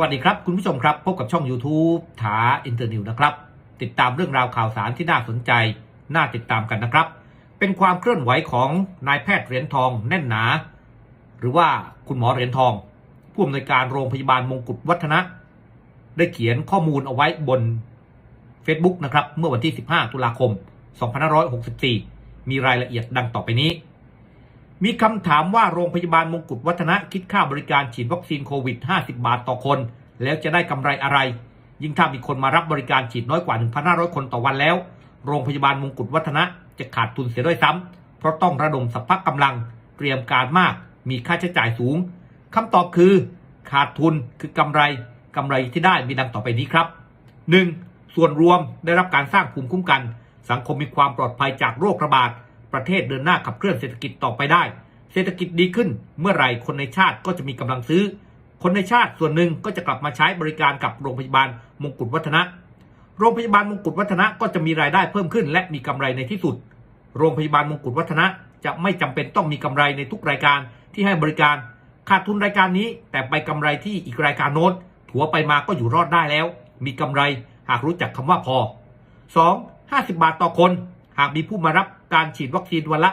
วัสดีครับ คุณผู้ชมครับ พบกับช่อง YouTube ถาอินเตอร์นิวนะครับ ติดตามเรื่องราวข่าวสารที่น่าสนใจ น่าติดตามกันนะครับ เป็นความเคลื่อนไหวของนายแพทย์เหรียญทองแน่นหนา หรือว่าคุณหมอเหรียญทอง ผู้อำนวยการโรงพยาบาลมงกุฎวัฒนะ ได้เขียนข้อมูลเอาไว้บน Facebook นะครับ เมื่อวันที่ 15 ตุลาคม 2564 มีรายละเอียดดังต่อไปนี้ มีคำถามว่าโรงพยาบาลมงกุฎวัฒนะคิดค่าบริการฉีดวัคซีนโควิด 50 บาทต่อคน แล้วจะได้กำไรอะไร ยิ่งถ้ามีคนมารับบริการฉีดน้อยกว่า 1,500 คนต่อวันแล้ว โรงพยาบาลมงกุฎวัฒนะจะขาดทุนเสียด้วยซ้ำเพราะต้องระดมสัพพะกำลัง เตรียมการมาก มีค่าใช้จ่ายสูงคำตอบคือ ขาดทุนคือกำไรกำไรที่ได้มีดังต่อไปนี้ครับ 1. ส่วนรวมได้รับการสร้างภูมิคุ้มกัน สังคมมีความปลอดภัยจากโรคระบาด ประเทศเดินหน้าขับเคลื่อนเศรษฐกิจต่อไปได้ เศรษฐกิจดีขึ้น เมื่อไหร่คนในชาติก็จะมีกำลังซื้อ คนในชาติส่วนหนึ่งก็จะกลับมาใช้บริการกับโรงพยาบาลมงกุฎวัฒนะ โรงพยาบาลมงกุฎวัฒนะก็จะมีรายได้เพิ่มขึ้น และมีกำไรในที่สุด โรงพยาบาลมงกุฎวัฒนะจะไม่จำเป็นต้องมีกำไรในทุกรายการที่ให้บริการ ขาดทุนรายการนี้ แต่ไปกำไรที่อีกรายการโน้นถัวไปมาก็อยู่รอดได้แล้ว มีกำไรหากรู้จักคำว่าพอ 2. 50 บาทต่อคน หากมีผู้มารับ การฉีดวัคซีนวันละ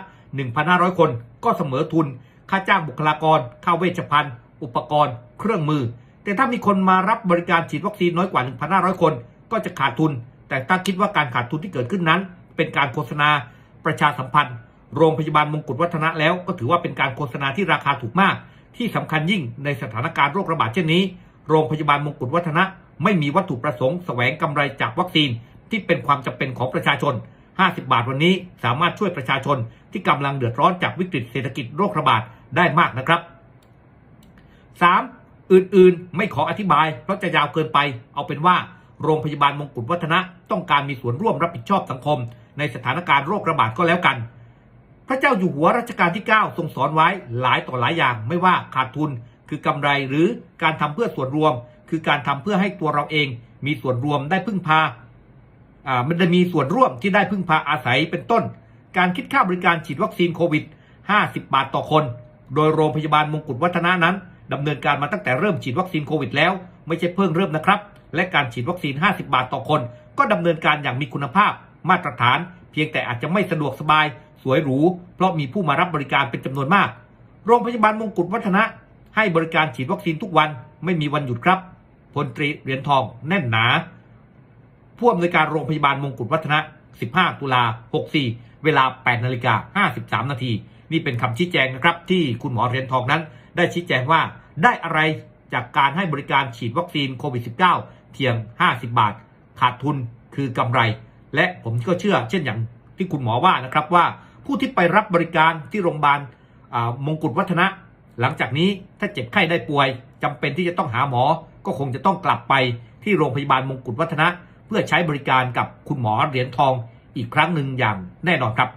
1,500 คน ก็เสมอทุน ค่าจ้างบุคลากร ค่าเวชภัณฑ์ อุปกรณ์ เครื่องมือ แต่ถ้ามีคนมารับบริการฉีดวัคซีนน้อยกว่า 1,500 คน ก็จะขาดทุน แต่ถ้าคิดว่าการขาดทุนที่เกิดขึ้นนั้น เป็นการโฆษณา ประชาสัมพันธ์ โรงพยาบาลมงกุฎวัฒนะแล้ว ก็ถือว่าเป็นการโฆษณาที่ราคาถูกมาก ที่สำคัญยิ่งในสถานการณ์โรคระบาดเช่นนี้ โรงพยาบาลมงกุฎวัฒนะไม่มีวัตถุประสงค์แสวงกำไรจากวัคซีนที่เป็นความจำเป็นของประชาชน 50 บาทวันนี้สามารถช่วยประชาชนที่กำลังเดือดร้อนจากวิกฤตเศรษฐกิจโรคระบาดได้มากนะครับ 3. อื่นๆ ไม่ขออธิบาย เพราะจะยาวเกินไป เอาเป็นว่า โรงพยาบาลมงกุฎวัฒนะ ต้องการมีส่วนร่วมรับผิดชอบสังคม ในสถานการณ์โรคระบาดก็แล้วกัน พระเจ้าอยู่หัวรัชกาลที่ 9 ทรงสอนไว้หลายต่อหลายอย่าง ไม่ว่าขาดทุน คือกำไรหรือการทำเพื่อส่วนรวม คือการทำเพื่อให้ตัวเราเอง มีส่วนรวมได้พึ่งพา มันจะมีส่วนร่วมที่ได้พึ่งพาอาศัยเป็นต้น การคิดค่าบริการฉีดวัคซีนโควิด 50 บาทต่อคน โดยโรงพยาบาลมงกุฎวัฒนะนั้นดำเนินการมาตั้งแต่เริ่มฉีดวัคซีนโควิดแล้ว ไม่ใช่เพิ่งเริ่มนะครับ และการฉีดวัคซีน 50 บาทต่อคน ก็ดำเนินการอย่างมีคุณภาพ มาตรฐาน เพียงแต่อาจจะไม่สะดวกสบาย สวยหรู เพราะมีผู้มารับบริการเป็นจำนวนมาก โรงพยาบาลมงกุฎวัฒนะ ให้บริการฉีดวัคซีนทุกวันไม่มีวันหยุดครับพลตรีเหรียญทองแน่นหนา ผู้อำนวยการโรงพยาบาลมงกุฎวัฒนะ 15 ตุลา 64 เวลา 8 นาฬิกา 53 นาที นี่เป็นคำชี้แจงนะครับ ที่คุณหมอเหรียญทองนั้น ได้ชี้แจงว่าได้อะไรจากการให้บริการฉีดวัคซีนโควิด -19 เพียง 50 บาท ขาดทุนคือกำไร และผมก็เชื่อเช่นอย่างที่คุณหมอว่านะครับว่าผู้ที่ไปรับบริการที่โรงพยาบาลมงกุฎวัฒนะ หลังจากนี้ถ้าเจ็บไข้ได้ป่วยจำเป็นที่จะต้องหาหมอ ก็คงจะต้องกลับไปที่โรงพยาบาลมงกุฎวัฒนะ เพื่อใช้บริการกับคุณหมอเหรียญทองอีกครั้งหนึ่งอย่างแน่นอนครับ